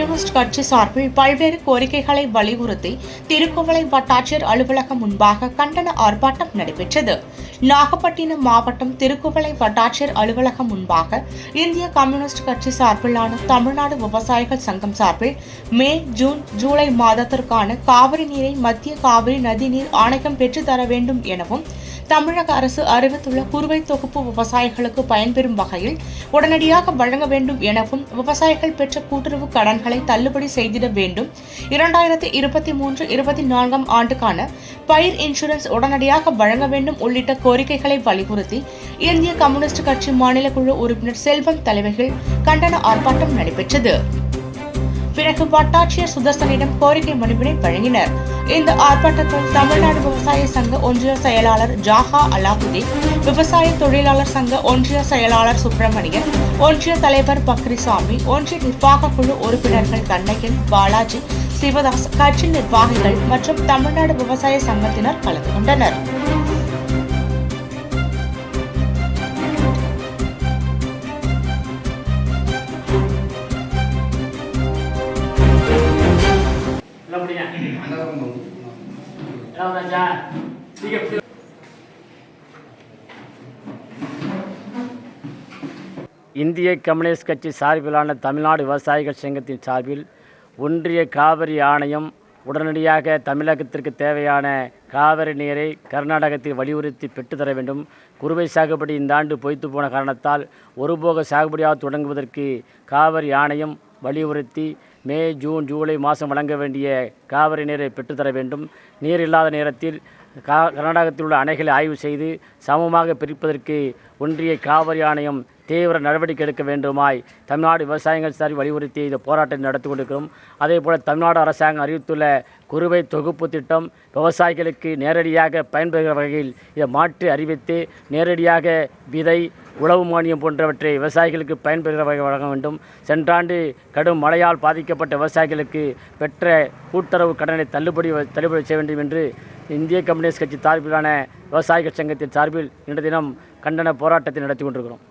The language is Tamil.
கம்யூனிஸ்ட் கட்சி சார்பில் பல்வேறு கோரிக்கைகளை வலியுறுத்தி திருக்குவளை வட்டாட்சியர் அலுவலகம் முன்பாக கண்டன ஆர்ப்பாட்டம் நடைபெற்றது. நாகப்பட்டினம் மாவட்டம் திருக்குவளை வட்டாட்சியர் அலுவலகம் முன்பாக இந்திய கம்யூனிஸ்ட் கட்சி சார்பிலான தமிழ்நாடு விவசாயிகள் சங்கம் சார்பில் மே ஜூன் ஜூலை மாதத்திற்கான காவிரி நீரை மத்திய காவிரி நதிநீர் ஆணையம் பெற்றுத்தர வேண்டும் எனவும் தமிழக அரசு அறிவித்துள்ள குறுவை தொகுப்பு விவசாயிகளுக்கு பயன்பெறும் வகையில் உடனடியாக வழங்க வேண்டும் எனவும் விவசாயிகள் பெற்ற கூட்டுறவு கடன்களை தள்ளுபடி செய்திட வேண்டும். இரண்டாயிரத்தி இருபத்தி மூன்று இருபத்தி நான்காம் ஆண்டுக்கான பயிர் இன்சூரன்ஸ் உடனடியாக வழங்க வேண்டும் உள்ளிட்ட கோரிக்கைகளை வலியுறுத்தி இந்திய கம்யூனிஸ்ட் கட்சி மாநில குழு உறுப்பினர் செல்வம் தலைமையில் கண்டன ஆர்ப்பாட்டம் நடைபெற்றது. பிறகு வட்டாட்சியர் சுதர்சனிடம் கோரிக்கை மனுவினை வழங்கினர். இந்த ஆர்ப்பாட்டத்தில் தமிழ்நாடு விவசாய சங்க ஒன்றிய செயலாளர் ஜாஹா அலாஹுதீன் விவசாய தொழிலாளர் சங்க ஒன்றிய செயலாளர் சுப்பிரமணியன் ஒன்றிய தலைவர் பக்ரிசாமி ஒன்றிய நிர்வாக குழு உறுப்பினர்கள் கண்ணகன் பாலாஜி சிவதாஸ் கட்சி நிர்வாகிகள் மற்றும் தமிழ்நாடு விவசாய சங்கத்தினர் கலந்து கொண்டனர். முடியுங்க எல்லாம் வந்தாச்சா சீக்கிரம் இந்திய கம்யூனிஸ்ட் கட்சி சார்பிலான தமிழ்நாடு விவசாயிகள் சங்கத்தின் சார்பில் ஒன்றிய காவிரி ஆணையம் உடனடியாக தமிழகத்திற்கு தேவையான காவிரி நீரை கர்நாடகத்தில் வலியுறுத்தி பெற்றுத்தர வேண்டும். குறுவை சாகுபடி இந்த ஆண்டு பொய்த்து போன காரணத்தால் ஒருபோக சாகுபடியாக தொடங்குவதற்கு காவிரி ஆணையம் வலியுறுத்தி மே ஜூன் ஜூலை மாதம் வழங்க வேண்டிய காவிரி நீரை பெற்றுத்தர வேண்டும். நீர் இல்லாத நேரத்தில் கா கர்நாடகத்தில் உள்ள அணைகளை ஆய்வு செய்து சமமாக பிரிப்பதற்கு ஒன்றிய காவிரி ஆணையம் தீவிர நடவடிக்கை எடுக்க வேண்டுமாய் தமிழ்நாடு விவசாயிகள் சார் வலியுறுத்தி இந்த போராட்டத்தை நடத்தி கொண்டிருக்கிறோம். அதே போல் தமிழ்நாடு அரசாங்கம் அறிவித்துள்ள குறுவை தொகுப்பு திட்டம் விவசாயிகளுக்கு நேரடியாக பயன்பெறுகிற வகையில் இதை மாற்றி அறிவித்து நேரடியாக விதை உழவு மானியம் போன்றவற்றை விவசாயிகளுக்கு பயன்பெறுகிற வகை வழங்க வேண்டும். சென்றாண்டு கடும் மழையால் பாதிக்கப்பட்ட விவசாயிகளுக்கு பெற்ற கூட்டுறவு கடனை தள்ளுபடி தள்ளுபடி செய்ய வேண்டும் என்று இந்திய கம்யூனிஸ்ட் கட்சி சார்பிலான விவசாயிகள் சங்கத்தின் சார்பில் இன்று தினம் கண்டன போராட்டத்தை நடத்தி கொண்டிருக்கிறோம்.